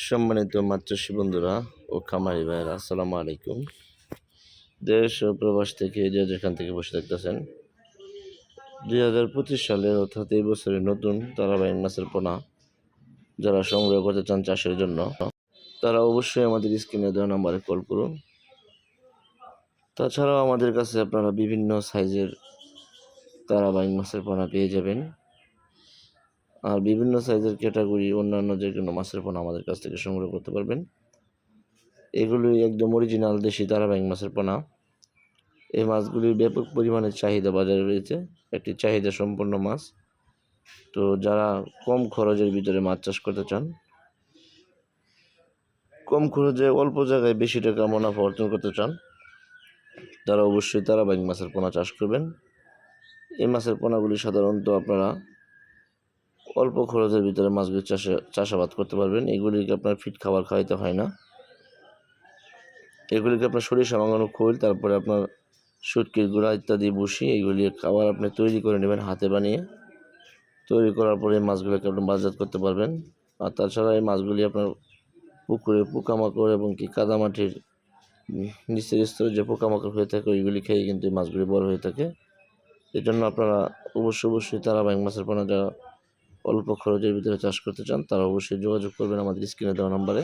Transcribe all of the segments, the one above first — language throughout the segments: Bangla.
সম্মানিত মাছ বন্ধুরা ও খামারি ভাইয়েরা, আসসালামু আলাইকুম। দেশ ও প্রবাস থেকে যে যেখান থেকে বসে থাকতেছেন, দুই হাজার পঁচিশ সালের অর্থাৎ এই বছরের নতুন তারাবাহিক মাছের পোনা যারা সংগ্রহ করতে চান চাষের জন্য, তারা অবশ্যই আমাদের স্ক্রিনে দেওয়া নাম্বারে কল করুন। তাছাড়াও আমাদের কাছে আপনারা বিভিন্ন সাইজের তারাবাহিক মাছের পোনা পেয়ে যাবেন। আর বিভিন্ন সাইজের ক্যাটাগরি অন্যান্য যে কোনো মাছের পোনা আমাদের কাছ থেকে সংগ্রহ করতে পারবেন। এগুলি একদম অরিজিনাল দেশি তারাবাহিক মাছের পোনা এই মাছগুলির ব্যাপক পরিমাণে চাহিদা বাজারে রয়েছে। একটি চাহিদা সম্পন্ন মাছ। তো যারা কম খরচের ভিতরে মাছ চাষ করতে চান, কম খরচে অল্প জায়গায় বেশি টাকা মুনাফা অর্জন করতে চান, তারা অবশ্যই তারাবাহিক মাছের পোনা চাষ করবেন। এই মাছের পোনাগুলি সাধারণত আপনারা অল্প খরচের ভিতরে মাছগুলি চাষে, চাষাবাদ করতে পারবেন। এগুলিকে আপনার ফিট খাবার খাওয়াইতে হয় না। এগুলিকে আপনার শরীর মাঙানো খোল, তারপরে আপনার সুটকির গুঁড়া ইত্যাদি বসি এইগুলি খাবার আপনি তৈরি করে নেবেন হাতে বানিয়ে। তৈরি করার পরে মাছগুলোকে আপনি বাজার করতে পারবেন। আর তাছাড়া এই মাছগুলি আপনার পুকুরে পোকামাকড় এবং কি কাদামাটির নিচের স্তরে যে পোকামাকড় হয়ে থাকে, ওইগুলি খেয়ে কিন্তু এই মাছগুলি বড় হয়ে থাকে। এই জন্য আপনারা অবশ্যই অবশ্যই তারাবাহিক মাছের পোনা যারা অল্প খরচের ভিতরে চাষ করতে চান, তারা অবশ্যই যোগাযোগ করবেন আমাদের স্ক্রিনে দেওয়া নাম্বারে।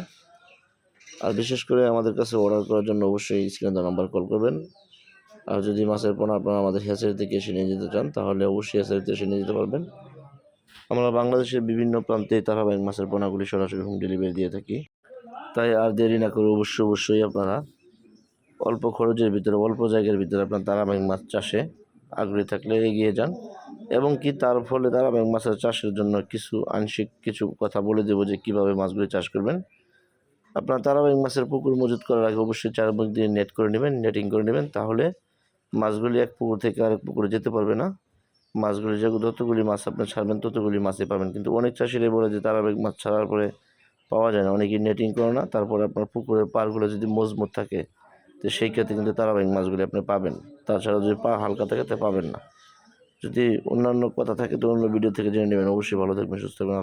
আর বিশেষ করে আমাদের কাছে অর্ডার করার জন্য অবশ্যই স্ক্রিনে দেওয়া নাম্বার কল করবেন। আর যদি মাছের পোনা আপনারা আমাদের হ্যাচারি থেকে এসে নিয়ে যেতে চান, তাহলে অবশ্যই হ্যাচারিতে এসে নিয়ে যেতে পারবেন। আমরা বাংলাদেশের বিভিন্ন প্রান্তে তারাবাহিক মাছের পোনাগুলি সরাসরি হোম ডেলিভারি দিয়ে থাকি। তাই আর দেরি না করে অবশ্যই অবশ্যই আপনারা অল্প খরচের ভিতরে, অল্প জায়গার ভিতরে আপনার তারাবাহিক মাছ চাষে আগ্রহী থাকলে এগিয়ে যান। এবং কি তার ফলে তারা মাছের চাষের জন্য কিছু আংশিক কিছু কথা বলে দেবো যে কীভাবে মাছগুলি চাষ করবেন। আপনার তারাবাহিক মাছের পুকুর মজুত করার আগে অবশ্যই চারপাশ দিয়ে নেট করে নেবেন নেটিং করে নেবেন, তাহলে মাছগুলি এক পুকুর থেকে আরেক পুকুরে যেতে পারবে না। মাছগুলি যে যতগুলি মাছ আপনি ছাড়বেন, ততগুলি মাছই পাবেন। কিন্তু অনেক চাষিরাই বলে যে তারাবাহিক মাছ ছাড়ার পরে পাওয়া যায় না। অনেকেই নেটিং করে না, তারপরে আপনার পুকুরের পাড়গুলো যদি মজবুত থাকে, তো সেই ক্ষেত্রে কিন্তু তারাবাহিক মাছগুলি আপনি পাবেন। তাছাড়া যদি পা হালকা থাকে, তা পাবেন না। যদি অন্যান্য কথা থাকে তো অন্য ভিডিও থেকে জেনে নেবেন। অবশ্যই ভালো থাকবেন, সুস্থ থাকবেন।